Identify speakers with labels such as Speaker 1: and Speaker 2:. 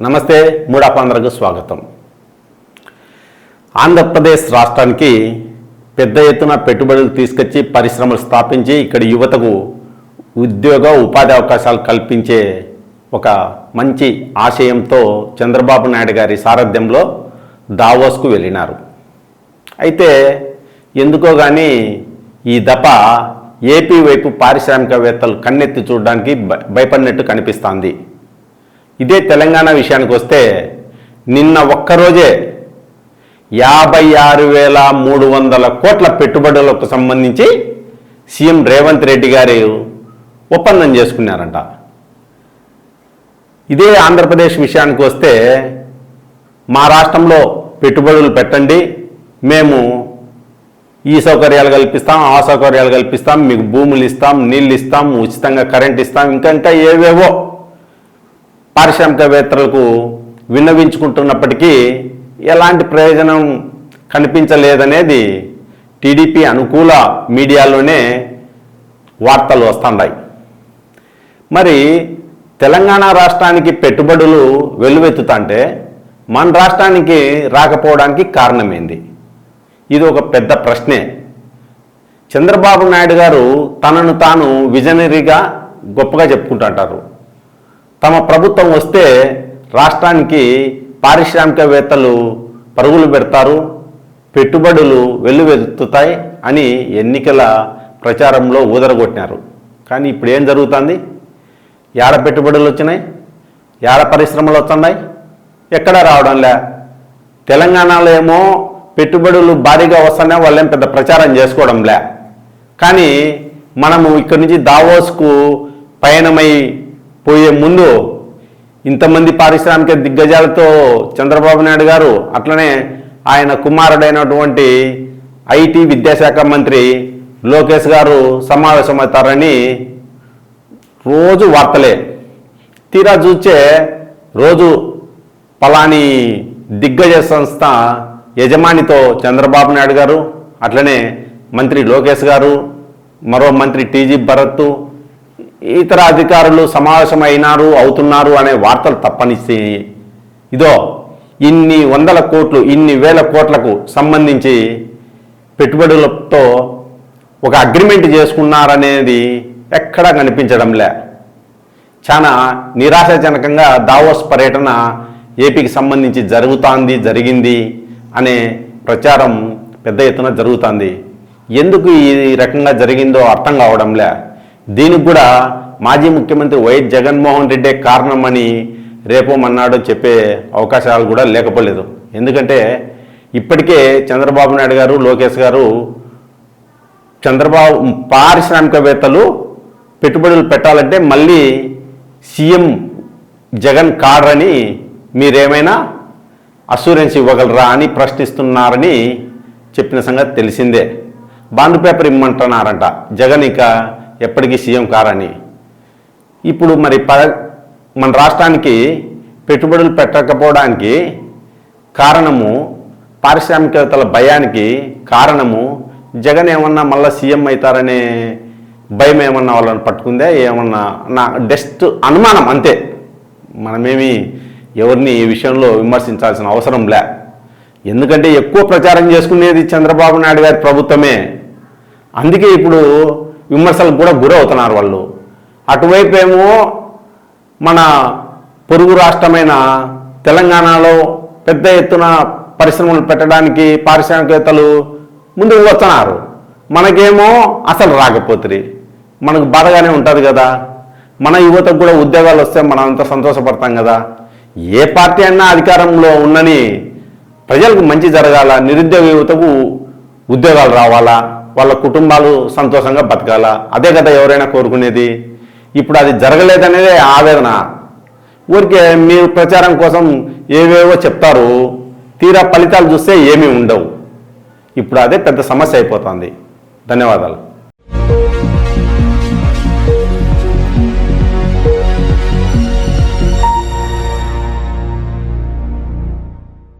Speaker 1: నమస్తే మూడాపాంధ్రకు స్వాగతం. ఆంధ్రప్రదేశ్ రాష్ట్రానికి పెద్ద ఎత్తున పెట్టుబడులు తీసుకొచ్చి పరిశ్రమలు స్థాపించి ఇక్కడ యువతకు ఉద్యోగ ఉపాధి అవకాశాలు కల్పించే ఒక మంచి ఆశయంతో చంద్రబాబు నాయుడు గారి సారథ్యంలో దావోస్కు వెళ్ళినారు. అయితే ఎందుకో కానీ ఈ దప ఏపీ వైపు పారిశ్రామికవేత్తలు కన్నెత్తి చూడడానికి భయపడినట్టు కనిపిస్తోంది. ఇదే తెలంగాణ విషయానికి వస్తే నిన్న ఒక్కరోజే యాభై ఆరు వేల మూడు వందల కోట్ల పెట్టుబడులకు సంబంధించి సీఎం రేవంత్ రెడ్డి గారు ఒప్పందం చేసుకున్నారంట. ఇదే ఆంధ్రప్రదేశ్ విషయానికి వస్తే మా రాష్ట్రంలో పెట్టుబడులు పెట్టండి మేము ఈ సౌకర్యాలు కల్పిస్తాం ఆ సౌకర్యాలు కల్పిస్తాం మీకు భూములు ఇస్తాం నీళ్ళు ఇస్తాం ఉచితంగా కరెంట్ ఇస్తాం ఇంకా ఇంకా ఏవేవో పారిశ్రామికవేత్తలకు విన్నవించుకుంటున్నప్పటికీ ఎలాంటి ప్రయోజనం కనిపించలేదనేది టీడీపీ అనుకూల మీడియాలోనే వార్తలు వస్తున్నాయి మరి తెలంగాణ రాష్ట్రానికి పెట్టుబడులు వెల్లువెత్తుతంటే మన రాష్ట్రానికి రాకపోవడానికి కారణమేంది? ఇది ఒక పెద్ద ప్రశ్నే. చంద్రబాబు నాయుడు గారు తనను తాను విజనరీగా గొప్పగా చెప్పుకుంటుంటారు. తమ ప్రభుత్వం వస్తే రాష్ట్రానికి పారిశ్రామికవేత్తలు పరుగులు పెడతారు పెట్టుబడులు వెల్లువెత్తుతాయి అని ఎన్నికల ప్రచారంలో ఊదరగొట్టినారు. కానీ ఇప్పుడు ఏం జరుగుతుంది? ఏడ పెట్టుబడులు వచ్చినాయి? ఏడ పరిశ్రమలు వస్తున్నాయి? ఎక్కడ రావడం లే? తెలంగాణలో ఏమో పెట్టుబడులు భారీగా వస్తున్నాయి వాళ్ళేం పెద్ద ప్రచారం చేసుకోవడం లే. కానీ మనము ఇక్కడి నుంచి దావోస్కు పయనమై పోయే ముందు ఇంతమంది పారిశ్రామిక దిగ్గజాలతో చంద్రబాబు నాయుడు గారు అట్లనే ఆయన కుమారుడైనటువంటి ఐటీ విద్యాశాఖ మంత్రి లోకేష్ గారు సమావేశమవుతారని రోజు వార్తలే. తీరా చూచే రోజు పలాని దిగ్గజ సంస్థ యజమానితో చంద్రబాబు నాయుడు గారు అట్లనే మంత్రి లోకేష్ గారు మరో మంత్రి టీజీ భరత్ ఇతర అధికారులు సమావేశమైనారు అవుతున్నారు అనే వార్తలు తప్పనిస్తే ఇదో ఇన్ని వందల కోట్లు ఇన్ని వేల కోట్లకు సంబంధించి పెట్టుబడులతో ఒక అగ్రిమెంట్ చేసుకున్నారనేది ఎక్కడా కనిపించడంలే. చాలా నిరాశాజనకంగా దావోస్ పర్యటన ఏపీకి సంబంధించి జరుగుతాంది జరిగింది అనే ప్రచారం పెద్ద ఎత్తున జరుగుతుంది. ఎందుకు ఈ రకంగా జరిగిందో అర్థం కావడంలే. దీనికి కూడా మాజీ ముఖ్యమంత్రి వైఎస్ జగన్మోహన్ రెడ్డే కారణమని రేపో మన్నాడో చెప్పే అవకాశాలు కూడా లేకపోలేదు. ఎందుకంటే ఇప్పటికే చంద్రబాబు నాయుడు గారు లోకేష్ గారు చంద్రబాబు పారిశ్రామికవేత్తలు పెట్టుబడులు పెట్టాలంటే మళ్ళీ సీఎం జగన్ కాడరని మీరేమైనా అసూరెన్స్ ఇవ్వగలరా అని ప్రశ్నిస్తున్నారని చెప్పిన సంగతి తెలిసిందే. Bond paper ఇమ్మంటున్నారంట. జగన్ ఇక ఎప్పటికీ సీఎం కారని. ఇప్పుడు మరి ప మన రాష్ట్రానికి పెట్టుబడులు పెట్టకపోవడానికి కారణము పారిశ్రామికవేత్తల భయానికి కారణము జగన్ ఏమన్నా మళ్ళీ సీఎం అవుతారనే భయం ఏమన్నా వాళ్ళని పట్టుకుందే? ఏమన్నా నా జస్ట్ అనుమానం అంతే. మనమేమి ఎవరిని ఈ విషయంలో విమర్శించాల్సిన అవసరం లే. ఎందుకంటే ఎక్కువ ప్రచారం చేసుకునేది చంద్రబాబు నాయుడు గారి ప్రభుత్వమే. అందుకే ఇప్పుడు విమర్శలకు కూడా గురవుతున్నారు వాళ్ళు. అటువైపు ఏమో మన పొరుగు రాష్ట్రమైన తెలంగాణలో పెద్ద ఎత్తున పరిశ్రమలు పెట్టడానికి పారిశ్రామికవేత్తలు ముందుకు వస్తున్నారు. మనకేమో అసలు రాకపోతుంది మనకు బాధగానే ఉంటుంది కదా. మన యువతకు కూడా ఉద్యోగాలు వస్తే మనం అంత సంతోషపడతాం కదా. ఏ పార్టీ అయినా అధికారంలో ఉన్నని ప్రజలకు మంచి జరగాల నిరుద్యోగ యువతకు ఉద్యోగాలు రావాలా? వాళ్ళ కుటుంబాలు సంతోషంగా బతకాలా? అదే కదా ఎవరైనా కోరుకునేది? ఇప్పుడు అది జరగలేదనేదే ఆవేదన. ఊరికే మీరు ప్రచారం కోసం ఏవేవో చెప్తారు తీరా ఫలితాలు చూస్తే ఏమీ ఉండవు. ఇప్పుడు అదే పెద్ద సమస్య అయిపోతుంది. ధన్యవాదాలు.